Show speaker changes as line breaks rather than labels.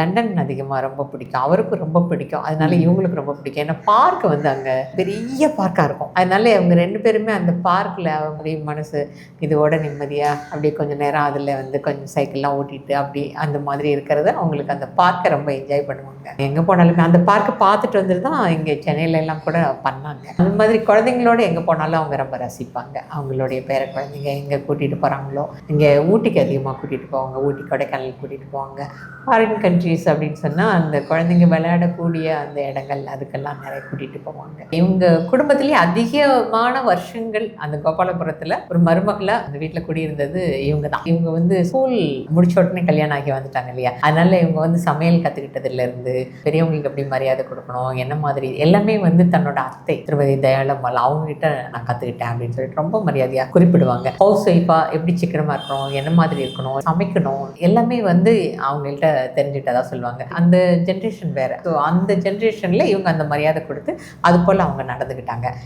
London அதிகமாக ரொம்ப பிடிக்கும். அவருக்கும் ரொம்ப பிடிக்கும். அதனால இவங்களுக்கு ரொம்ப பிடிக்கும். ஏன்னா பார்க் வந்து அங்கே பெரிய பார்க்காக இருக்கும். அதனால அவங்க ரெண்டு பேருமே அந்த பார்க்கில் அப்படியே மனசு இதோட நிம்மதியாக அப்படியே கொஞ்சம் நேரம் அதில் வந்து கொஞ்சம் சைக்கிள்லாம் ஓட்டிட்டு அப்படி அந்த மாதிரி இருக்கிறத அவங்களுக்கு அந்த பார்க்கை ரொம்ப என்ஜாய் பண்ணுவாங்க. எங்கே போனாலுமே அந்த பார்க்கை பார்த்துட்டு வந்துட்டு தான் இங்கே சென்னையில எல்லாம் கூட பண்ணாங்க. அந்த மாதிரி குழந்தைங்களோட எங்கே போனாலும் அவங்க ரொம்ப ரசிப்பாங்க. அவங்களுடைய பேர குழந்தைங்க எங்கே கூட்டிகிட்டு போகிறாங்களோ இங்கே ஊட்டிக்கு அதிகமாக கூட்டிகிட்டு போவாங்க. ஊட்டி கொடைக்கானல் கூட்டிகிட்டு போவாங்க. ஃபாரின் கண்ட்ரீஸ் அப்படின்னு சொன்னால் அந்த குழந்தைங்க விளையாடக்கூடிய அந்த இடங்கள் அதுக்கெல்லாம் நிறைய கூட்டிகிட்டு போவாங்க. இவங்க குடும்பத்திலேயே அதிகமான வருஷங்கள் அந்த கோபாலபுரத்தில் ஒரு மருமகளாக அந்த வீட்டில் குடியிருந்தது இவங்க தான் இவங்க வந்து ஸ்கூல் முடிச்ச உடனே கல்யாணம் ஆகி வந்துட்டாங்க இல்லையா? அதனால இவங்க வந்து சமையல் கற்றுக்கிட்டதுலேருந்து பெரியவங்களுக்கு எப்படி மரியாதை கொடுக்கணும் என்ன மாதிரி எல்லாமே வந்து தன்னோட அத்தை திருமதி தயாளம்மாள் அவங்ககிட்ட நான் கற்றுக்கிட்டேன் அப்படின்னு சொல்லிட்டு ரொம்ப மரியாதையாக குறிப்பிடுவாங்க. ஹவுஸ் ஒய்ஃபாக எப்படி சிக்கனமாக இருக்கணும் என்ன மாதிரி இருக்கணும் சமைக்கணும் எல்லாமே வந்து அவங்கள்ட்ட தெரிஞ்சுட்டதா சொல்லுவாங்க. அந்த ஜென்ரேஷன் வேற. ஸோ அந்த ஜென்ரேஷனில் இவங்க அந்த மரியாதை கொடுத்து அது போல் அவங்க நடந்துக்கிட்டாங்க